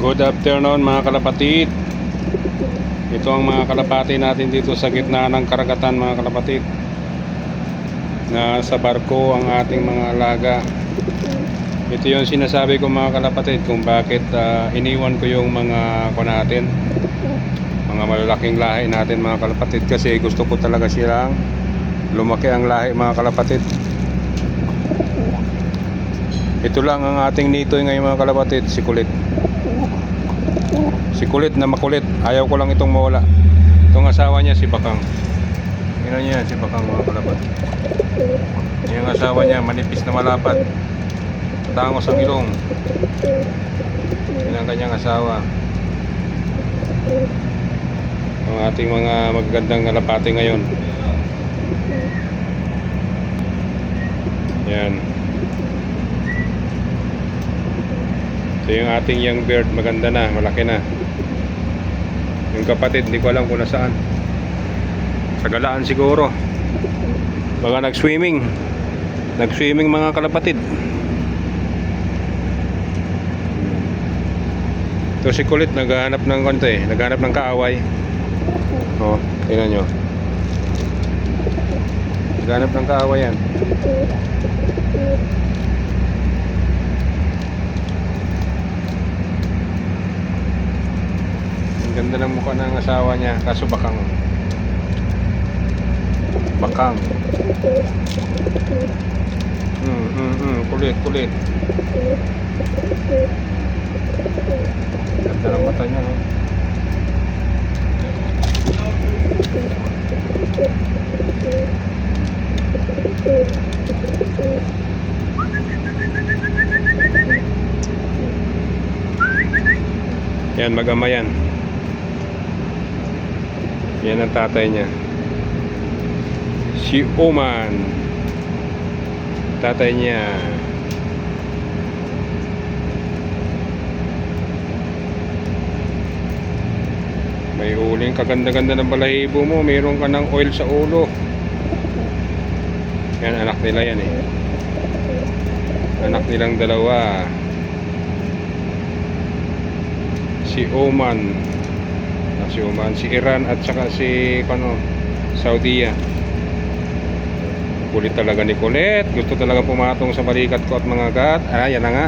Good afternoon mga kalapatid. Ito ang mga kalapati natin dito sa gitna ng karagatan mga kalapatid. Na sa barko ang ating mga alaga. Ito yung sinasabi ko mga kalapatid kung bakit ah, iniwan ko yung mga ko natin. Mga malalaking lahi natin mga kalapatid kasi gusto ko talaga silang lumaki ang lahi mga kalapatid. Ito lang ang ating nitoy ngayon mga kalapatid, si Kulit. Si Kulit na makulit, ayaw ko lang itong mawala. Itong asawa niya si Bakang. Tingnan niya si Bakang mga kalapatid. Yung asawa niya manipis na malapad. Tangos ang ilong. Yan ang kanyang asawa. Ang ating mga magagandang kalapati ngayon. Yan. Ito yung ating young bird, maganda na, malaki na. Yung kapatid, hindi ko alam kung nasaan. Sa galaan siguro. Baka nag-swimming. Nag-swimming mga kalapatid. Ito si Kulit, naghahanap ng konti, naghahanap ng kaaway. Oh, tingnan nyo. Naghahanap ng kaaway yan. Ganda ng mukha ng asawa niya, kaso bakang. Bakang. Hmm, hmm, hmm, kulit, kulit. Ganda ng mata niya, no? Yan, mag-ama yan. Yan ang tatay niya. Si Oman. Tatay niya. May huling kaganda-ganda ng balahibo mo. Mayroon ka ng oil sa ulo. Yan, anak nila yan eh. Anak nilang dalawa. Si Oman. Si Oman, si Iran at saka si ano, Saudi. Kulit talaga ni Kulit. Gusto talaga pumatong sa balikat ko at mga gat. Ah, yan na nga.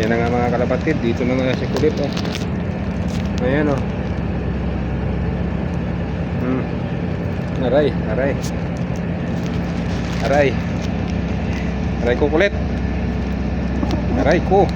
Yan na nga mga kalapatid. Dito na nga si Kulit. Oh. Ayan oh. Hmm. Aray, aray. Aray. Aray ko kulit. Aray ko.